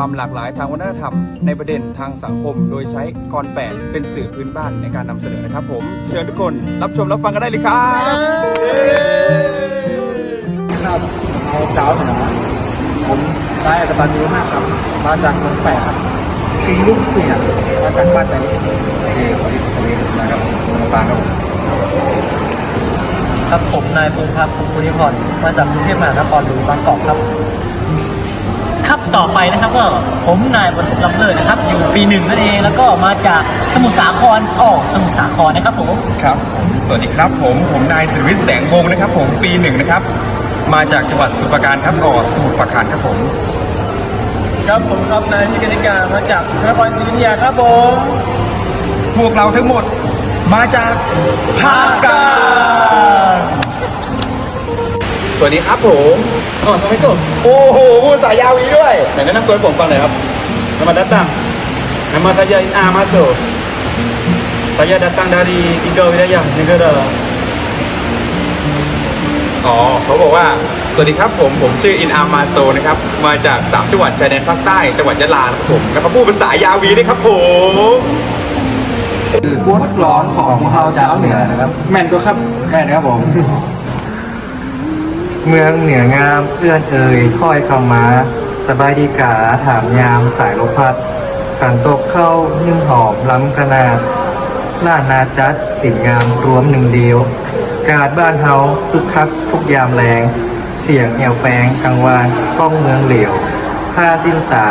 ความหลากหลายทางวัฒนธรรม ในประเด็นทางสังคม โดยใช้กรแปดเป็นสื่อพื้นบ้านในการนำเสนอนะครับ ผมเชิญทุกคนรับชมรับฟังกันได้เลยครับครับเอาเจ้าเหนือผมได้กตันยูมากครับมาจากเมืองแปดครับคิงลูกเสียมาจากบ้านไหนเออวันนี้ผมเองนะครับมาฟังครับครับผมนายพงษ์พัฒน์ภูริพรมาจากกรุงเทพมหานครหรือบางกอกครับ ครับต่อไปนะครับก็ผมนายบรรลุลำเลิศนะครับ อยู่ปีหนึ่งนั่นเองแล้วก็มาจากสมุทรสาครอ๋อสมุทรสาครนะครับผมครับผมสวัสดีครับผมผมนายสุวิทย์แสงวงศ์นะครับ ผมปีหนึ่งนะครับ มาจากจังหวัดสมุพรปราการครับก่อสมุทรปราการครับผม ครับผมครับนายพิกนิกามาจากนครศรีอยุธยาครับผมพวกเราทั้งหมดมาจากภาคกลาง สวัสดีครับผมอ๋อสมัยก่อนโอ้โหพูดสายยาวีด้วยไหนแนะนำตัวให้ผมฟังหน่อยครับ Selamat datang. Nama saya Ina Maso. Saya datang dari tiga wilayah negara. อ๋อเขาบอกว่า สวัสดีครับผม ผมชื่ออินอามาโซนะครับ มาจากสามจังหวัดชายแดนภาคใต้ จังหวัดยะลานะครับผม แล้วเขาพูดภาษายาวีด้วยครับผมคือพวกร้องของพวกเราเจ้าเหนือนะครับ แม่นก็ครับ แม่นะครับผม เมืองเหนืองามเอื้อนเอ่ยค่อยเข้ามาสบายดีกาถามยามสายลมพัดขันตกเข้านึ่งหอมล้ำขนาดล้านนาจัดสิ่งงามรวมหนึ่งเดียว กาดบ้านเฮาคึกคักทุกยามแรงเสียงแอวแปงกังวานก้องเมืองเหลียวผ้าสิ้นตา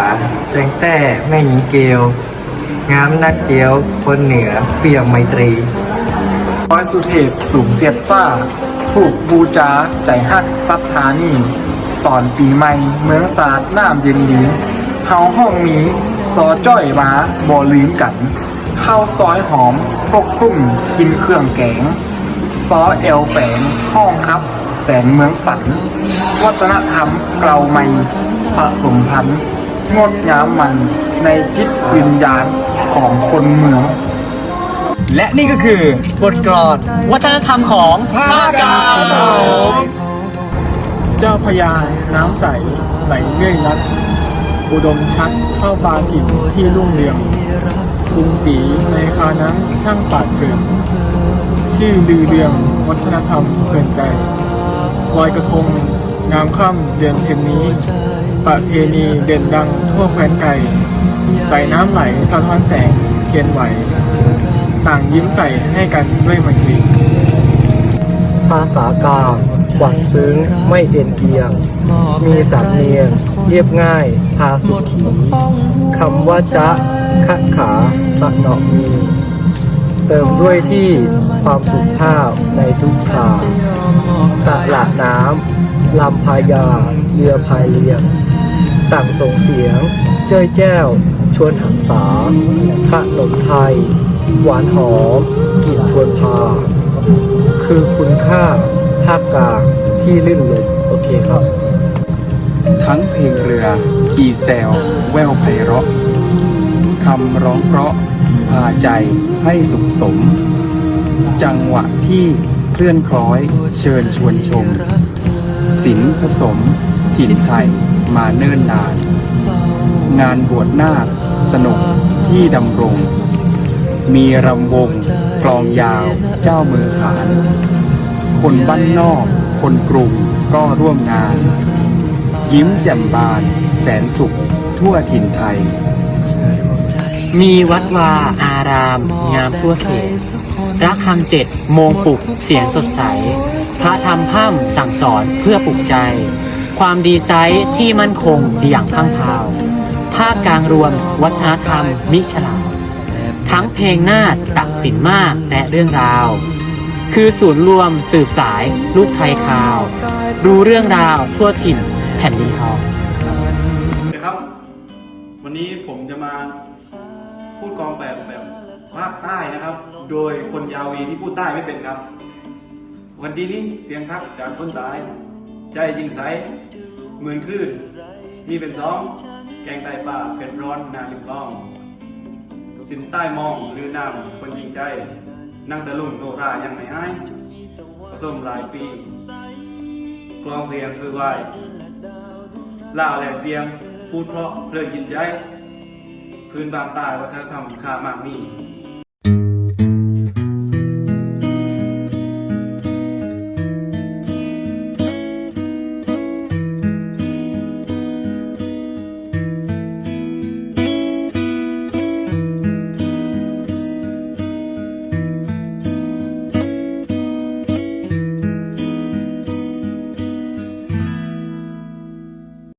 แสงแต้แม่หญิงเกลียวงามนักเจียวคนเหนือเปี่ยมไมตรีร้อยสุเทพสูงเสียดฟ้า ถูกบูจาใจฮักซับทานีตอนปีใหม่เมืองสาดน้ำเย็นนี้เฮาห้องมีซอจ้อยว้าบ่ลืมกัน ข้าวซอยหอมพกครุ่มกินเครื่องแกง ซอเอลแฝงห้องครับ แสงเมืองฝัน วัฒนธรรมเกลาไม่ผสมพันธุ์งดงามมันในจิตวิญญาณของคนเมือง และนี่ก็คือบทกลอนวัฒนธรรมของภาคกลางเจ้าพญาน้ำใสไหลเรื่อยนัดอุดมชัดเข้าบาถิ่นที่รุ่งเรืองกรุงศรีในคานั้นช่างปราดเถื่อนชื่อลือเรืองวัฒนธรรมเพลินใจลอยกระทงงามค่ำเดือนเพ็ญนี้ ประเพณีเด่นดังทั่วแคว้นไก่ใส่น้ำไหลสะท้อนแสงเทียนไหว ต่างยิ้มใส่ให้กันด้วยไมตรีภาษากลางหวังซึ้งไม่เอ็นเอียง มีสำเนียงเรียบง่าย พาสุขีคำว่าจะขะขาสะเนาะมี เติมด้วยที่ความสุภาพในทุกทาตะละน้ำลำพายา เรือพายเรียง ต่างส่งเสียง เจ้ยแจ้ว ชวนหันษาขนมไทย หวานหอมกลิ่นชวนพา คือคุณค่าภาคกลางที่ลื่นลมโอเคครับ ทั้งเพลงเรืออีแซวแววไพเราะคำร้องเพราะพาใจให้สุขสม จังหวะที่เคลื่อนคล้อยเชิญชวนชมศิลผสมถิ่นไทยมาเนิ่นนาน งานบวชนาคสนุกที่ดำรง มีรำวงกลองยาว เจ้ามือขาน คนบ้านนอก คนกรุงก็ร่วมงาน ยิ้มแจ่มบาน แสนสุขทั่วถิ่นไทย มีวัดวาอาราม งามทั่วเขตรักคำเจ็ดโมงปลุกเสียงสดใส พระธรรมพร่ำสั่งสอนเพื่อปลุกใจ ความดีไซน์ที่มั่นคงอย่างพังพราว ภาคกลางรวมวัฒนธรรมมิฉลาด ทั้งเพลงนาฏตักสินมากและเรื่องราว คือศูนย์รวมสืบสาย ลูกไทยคาวรู้เรื่องราวทั่วถิ่นแผ่นดินทองนะครับ วันนี้ผมจะมาพูดกองแบบแบบภาคใต้นะครับ โดยคนยาวีที่พูดใต้ไม่เป็นครับ วันดีนี้เสียงทักจากคนตาย ใจจริงใสเหมือนคลื่น มีเป็นสอง แกงไตป่าเผ็ดร้อนนาลิมลอง สินใต้มองหรือน้ำคนยิงใจ นั่งตะลุ่มโนรายังไม่หายผสมหลายปี กลองเสียงคือไว้ล่าแหล่เสียง พูดเพราะเพลินยินใจ พื้นบางใต้วัฒนธรรมค่ามากมี